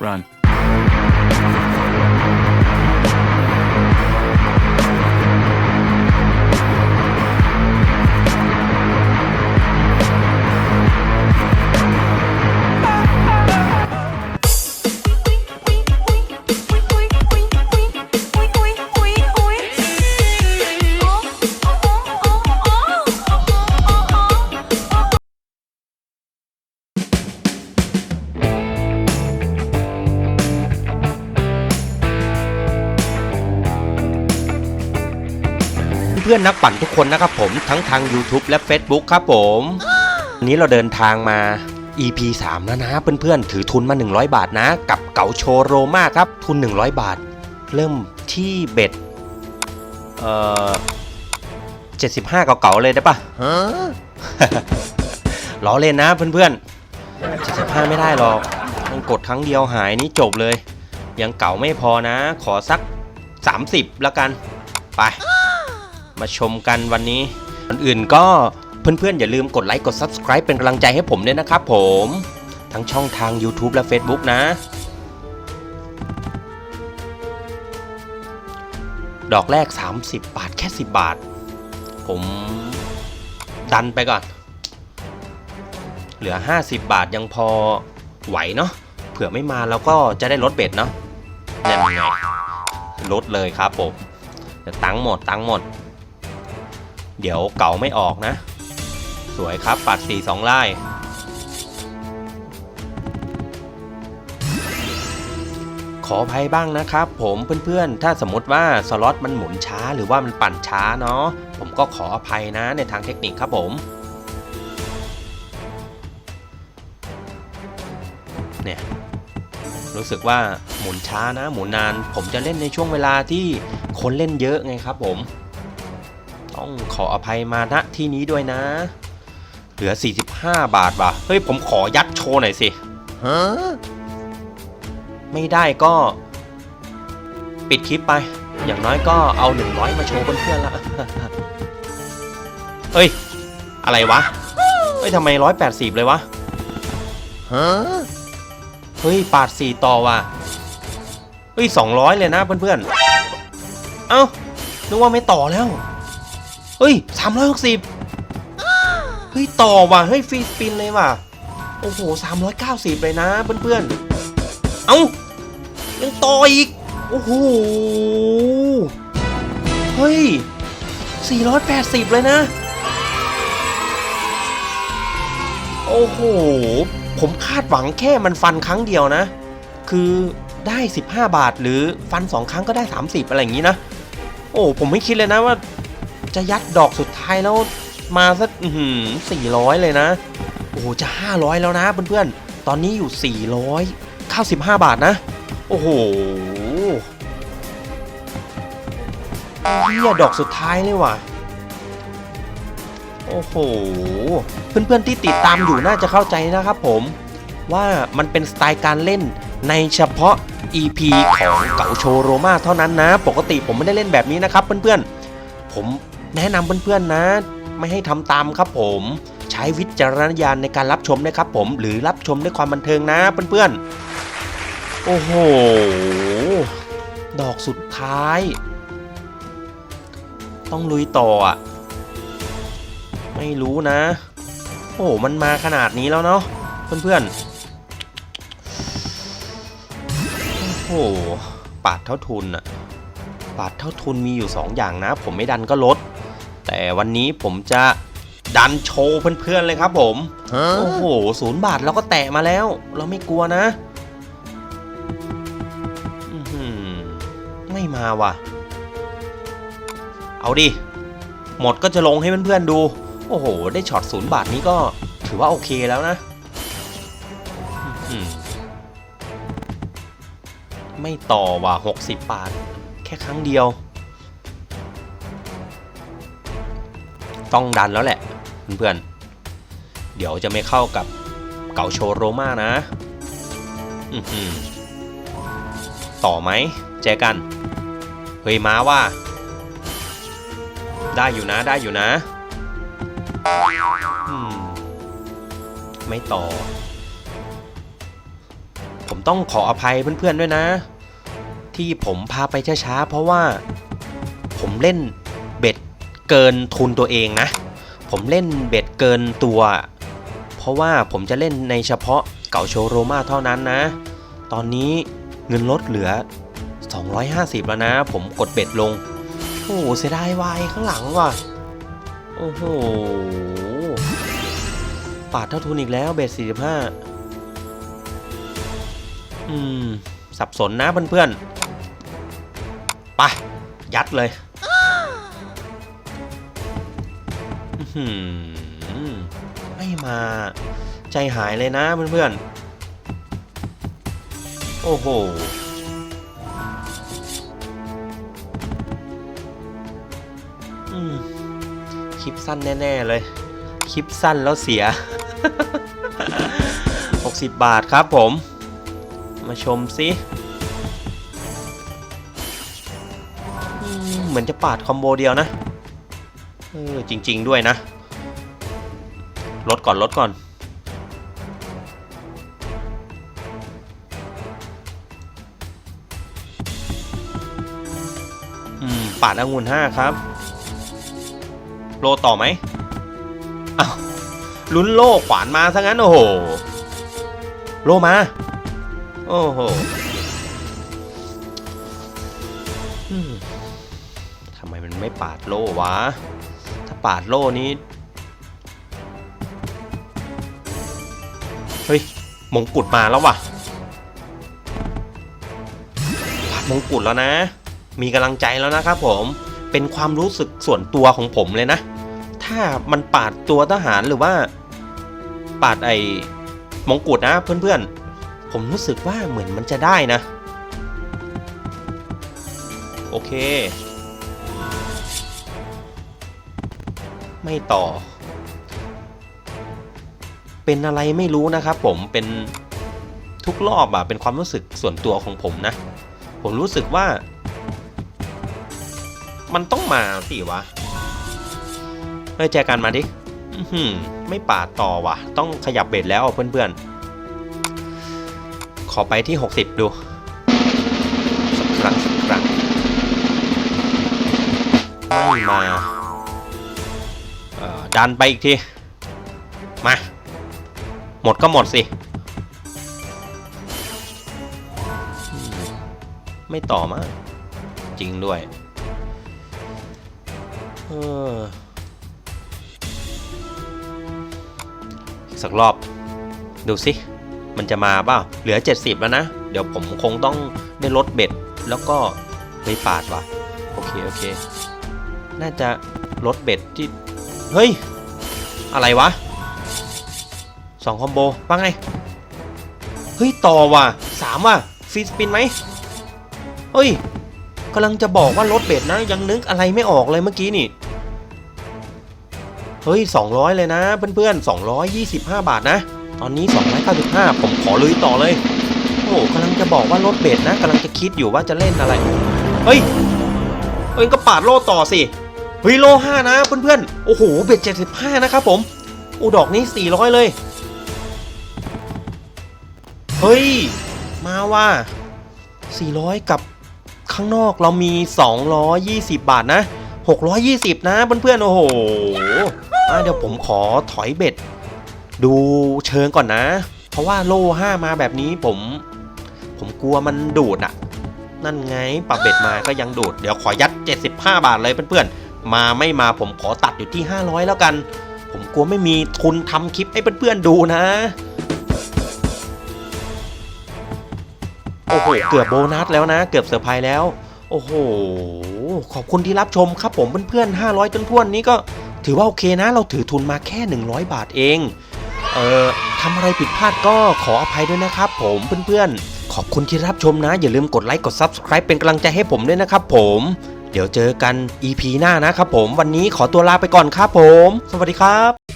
Run. พื่อนนักปั่นทุกคนนะครับผมทั้งทาง YouTube และ Facebook ครับผมวันนี้เราเดินทางมา EP 3 แล้วนะเพื่อนๆ ถือทุนมา 100 บาทนะ กับเก๋าโชโรมาครับ ทุน 100 บาท เริ่มที่เบ็ด เอ่อ 75 เก่าๆ เลยได้ปะล้อเล่นนะเพื่อนๆ 75 ไม่ได้หรอกมันกดครั้งเดียวหายนี่จบเลย ยังเก่าไม่พอนะ ขอสัก 30 แล้วกัน ไป มาชมกันวันนี้ก่อนอื่นก็เพื่อนๆ อย่าลืมกดไลค์กด Subscribe เป็นกำลังใจให้ผมด้วยนะครับผม ทั้งช่องทาง YouTube และ Facebook นะ ดอกแรก 30 บาทแค่ 10 บาท ผมดันไปก่อน เหลือ 50 บาทยังพอไหวเนาะเผื่อไม่มาเราก็จะได้ลดเบ็ดเนาะแน่นไงลดเลยครับผมเดี๋ยวตังค์หมดตังค์หมด เดี๋ยวเก่าไม่ออกนะ สวยครับปัดสีสองไล่ขออภัยบ้างนะครับผมเพื่อนๆ ถ้าสมมติว่าสล็อตมันหมุนช้าหรือว่ามันปั่นช้าเนาะผมก็ขออภัยนะในทางเทคนิคครับผมเนี่ยรู้สึกว่าหมุนช้านะหมุนนาน ผมจะเล่นในช่วงเวลาที่คนเล่นเยอะไงครับผม ต้องขออภัยมาณที่นี้ด้วยนะ เหลือ 45 บาทว่ะ เฮ้ย ผมขอยัดโชว์หน่อยสิฮะไม่ได้ก็ ปิดคลิปไป อย่างน้อยก็เอา 100 มาโชว์เพื่อนๆละเฮ้ย อะไรวะ เฮ้ยทำไม 180 เลยวะเฮ้ย ปาด 4 ต่อว่ะ เฮ้ย 200 เลยนะเพื่อนๆ เอ้านึกว่าไม่ต่อแล้ว เฮ้ยสามร้อยหกสิบเฮ้ยต่อว่ะเฮ้ยฟรีสปินเลยว่ะ โอ้โหสามร้อยเก้าสิบเลยนะเพื่อนๆ เอ้า ยังต่ออีก โอ้โห เฮ้ยสี่ร้อยแปดสิบเลยนะ โอ้โห ผมคาดหวังแค่มันฟันครั้งเดียวนะ คือได้ 15 บาทหรือฟัน 2 ครั้งก็ได้ 30 อะไรอย่างนี้นะ โอ้ผมไม่คิดเลยนะว่า จะยัดดอกสุดท้ายแล้วมาสักสี่ร้อยเลยนะ โอ้โห จะ 500 แล้วนะเพื่อนๆ ตอนนี้อยู่ 495 บาทนะ โอ้โหเฮียดอกสุดท้ายเลยว่ะ โอ้โห เพื่อนๆที่ติดตามอยู่น่าจะเข้าใจนะครับผม ว่ามันเป็นสไตล์การเล่นในเฉพาะ EP ของเก๋าโชโรมาเท่านั้นนะ ปกติผมไม่ได้เล่นแบบนี้นะครับเพื่อนๆ ผม แนะนำเพื่อนๆนะ ไม่ให้ทำตามครับผม ใช้วิจารณญาณในการรับชมนะครับผมหรือรับชมด้วยความบันเทิงนะเพื่อนๆ โอ้โห ดอกสุดท้าย ต้องลุยต่ออะ ไม่รู้นะ โอ้โห มันมาขนาดนี้แล้วเนาะเพื่อนๆ โอ้โห ปาดเท่าทุนอะปาดเท่าทุนมีอยู่ 2 อย่างนะ ผมไม่ดันก็ลด แต่วันนี้ผมจะดันโชว์เพื่อนๆเลยครับผมโอ้โหศูนย์บาทเราก็แตะมาแล้ว เราไม่กลัวนะอื้อหือไม่มาว่ะ เอาดิ หมดก็จะลงให้เพื่อนๆดู โอ้โห ได้ช็อตศูนย์บาทนี้ก็ถือว่าโอเคแล้วนะอื้อหือไม่ต่อว่ะ 60 บาท แค่ครั้งเดียว ต้องดันแล้วแหละเพื่อนๆเดี๋ยวจะไม่เข้ากับเก่าโชโรมานะต่อไหมเจอกัน เฮ้ยมาว่า ได้อยู่นะได้อยู่นะไม่ต่อ ผมต้องขออภัยเพื่อนๆด้วยนะ ที่ผมพาไปช้าๆเพราะว่า ผมเล่น เกินทุนตัวเองนะ ผมเล่นเบ็ดเกินตัว เพราะว่าผมจะเล่นในเฉพาะเก่าโชโรมาเท่านั้นนะ ตอนนี้เงินลดเหลือ 250 แล้วนะ ผมกดเบ็ดลง โอ้โหเสียดายวายข้างหลังว่ะ โอ้โหปาดเท่าทุนอีกแล้วเบ็ด45 อืม สับสนนะเพื่อนๆ ไป ยัดเลย ไม่มา ใจหายเลยนะเพื่อนๆ โอ้โห คลิปสั้นแน่ ๆ เลย คลิปสั้นแล้วเสีย 60 บาทครับผม มาชมสิเหมือนจะปาดคอมโบเดียวนะ เออจริง ๆ ด้วยนะ ลดก่อนลดก่อน อืมปาดองุ่นห้าครับ โลต่อไหมอ้าวลุ้นโลขวานมาซะงั้น โอ้โห โลมา โอ้โหทำไมมันไม่ปาดโลวะ ปาดโล่นี้เฮ้ยมงกุฎมาแล้วว่ะปาดมงกุฎแล้วนะ มีกำลังใจแล้วนะครับผม เป็นความรู้สึกส่วนตัวของผมเลยนะ ถ้ามันปาดตัวทหารหรือว่า ปาดไอ้มงกุฎนะเพื่อนๆ ผมรู้สึกว่าเหมือนมันจะได้นะ โอเค ไม่ต่อ เป็นอะไรไม่รู้นะครับผมเป็นทุกรอบอะเป็นความรู้สึกส่วนตัวของผมนะ ผมรู้สึกว่า มันต้องมาสิวะเฮ้ยแจกันมาดิไม่ปาดต่อว่ะต้องขยับเบ็ดแล้วเพื่อนๆ ขอไปที่ 60 ดูสักครั้งสักครั้งไม่มา ดันไปอีกที มา หมดก็หมดสิ ไม่ต่อมาจริงด้วย เออสักรอบ ดูสิ มันจะมาเปล่า เหลือ 70 แล้วนะ เดี๋ยวผมคงต้องได้ลดเบ็ด แล้วก็ไปปาดว่ะ โอเค โอเค น่าจะลดเบ็ดที่ เฮ้ย อะไรวะสองคอมโบว่าไง เฮ้ย ต่อว่ะสามว่ะฟีสปินไหมเฮ้ยกำลังจะบอกว่าลดเบ็ดนะ ยังนึกอะไรไม่ออกเลยเมื่อกี้นี่ เฮ้ย 200 เลยนะเพื่อนๆ 225 บาทนะ ตอนนี้ 295 ผมขอลุยต่อเลย โอ้โหกำลังจะบอกว่าลดเบ็ดนะกำลังจะคิดอยู่ว่าจะเล่นอะไร เฮ้ยเอ้ยก็ปาดโลต่อสิ เฮ้ยโล5นะเพื่อนๆ โอ้โห เบ็ด75นะครับผมอูดอกนี้400เลย เฮ้ย มาว่า400กับข้างนอกเรามี220บบาทนะ620นะเพื่อนๆ โอ้โหอะเดี๋ยวผมขอถอยเบ็ด ดูเชิงก่อนนะ เพราะว่าโล่5มาแบบนี้ผม ผมกลัวมันดูดอะนั่นไงปรับเบ็ดมาก็ยังดูด เดี๋ยวขอยัด 75 บาทเลยเพื่อนๆ มาไม่มาผมขอตัดอยู่ที่ 500 แล้วกัน ผมกลัวไม่มีทุนทำคลิปให้เพื่อนๆดูนะ โอ้โห เกือบโบนัสแล้วนะ เกือบเซอร์ไพรส์แล้ว โอ้โห ขอบคุณที่รับชมครับผมเพื่อนๆ 500ต้นท้วนนี้ก็ถือว่าโอเคนะ เราถือทุนมาแค่ 100 บาทเอง เอ่อทำอะไรผิดพลาดก็ขออภัยด้วยนะครับผมเพื่อนๆ ขอบคุณที่รับชมนะ อย่าลืมกดไลค์กด Subscribe เป็นกำลังใจให้ผมด้วยนะครับผม เดี๋ยวเจอกัน EP หน้านะครับผม วันนี้ขอตัวลาไปก่อนครับผม สวัสดีครับ